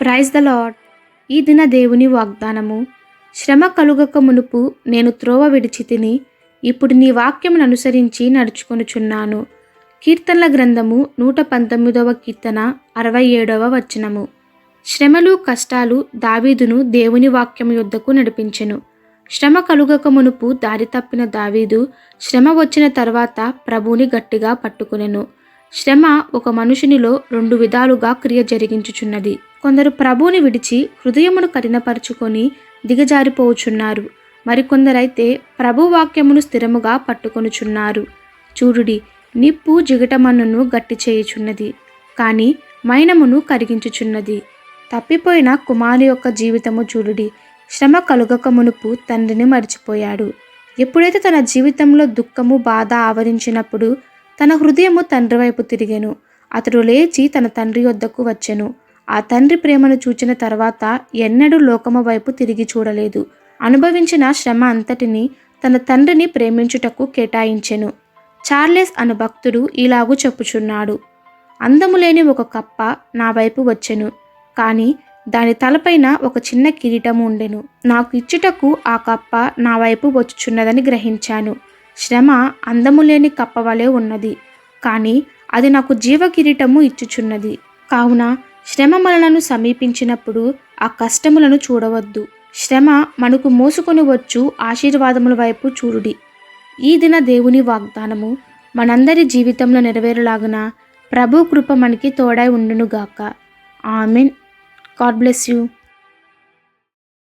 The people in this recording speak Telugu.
ప్రైజ్ ద లాడ్ ఈ దిన దేవుని వాగ్దానము. శ్రమ కలుగక మునుపు నేను త్రోవ విడిచి తిని ఇప్పుడు నీ వాక్యమును అనుసరించి నడుచుకొనుచున్నాను. కీర్తనల గ్రంథము నూట పంతొమ్మిదవ కీర్తన అరవై ఏడవ వచనము. శ్రమలు కష్టాలు దావీదును దేవుని వాక్యము యొద్దకు నడిపించెను. శ్రమ కలుగక మునుపు దారి తప్పిన దావీదు శ్రమ వచ్చిన తర్వాత ప్రభువుని గట్టిగా పట్టుకునెను. శ్రమ ఒక మనుషునిలో రెండు విధాలుగా క్రియ జరిగించుచున్నది. కొందరు ప్రభువుని విడిచి హృదయమును కఠినపరుచుకొని దిగజారిపోవుచున్నారు. మరికొందరైతే ప్రభు వాక్యమును స్థిరముగా పట్టుకొనుచున్నారు. చూడుడి నిప్పు జిగటమన్నును గట్టి చేయుచున్నది కానీ మైనమును కరిగించుచున్నది. తప్పిపోయిన కుమారు యొక్క జీవితము చూడుడి శ్రమ కలుగక మునుపు తండ్రిని మర్చిపోయాడు. ఎప్పుడైతే తన జీవితంలో దుఃఖము బాధ ఆవరించినప్పుడు తన హృదయము తండ్రి వైపు తిరిగాను. అతడు లేచి తన తండ్రి వద్దకు వచ్చెను. ఆ తండ్రి ప్రేమను చూచిన తర్వాత ఎన్నడూ లోకము వైపు తిరిగి చూడలేదు. అనుభవించిన శ్రమ అంతటిని తన తండ్రిని ప్రేమించుటకు కేటాయించెను. చార్లెస్ అను భక్తుడు ఇలాగూ చెప్పుచున్నాడు. అందము లేని ఒక కప్ప నా వైపు వచ్చెను. కానీ దాని తలపైన ఒక చిన్న కిరీటము ఉండెను. నాకు ఇచ్చుటకు ఆ కప్ప నా వైపు వచ్చుచున్నదని గ్రహించాను. శ్రమ అందము లేని కప్పవలె ఉన్నది. కానీ అది నాకు జీవ కిరీటము ఇచ్చుచున్నది. కావున శ్రమ మనలను సమీపించినప్పుడు ఆ కష్టములను చూడవద్దు. శ్రమ మనకు మోసుకొని వచ్చు ఆశీర్వాదముల వైపు చూడుడి. ఈ దిన దేవుని వాగ్దానము మనందరి జీవితంలో నెరవేరులాగున ప్రభు కృప మనకి తోడై ఉండునుగాక. ఆమెన్. God bless you.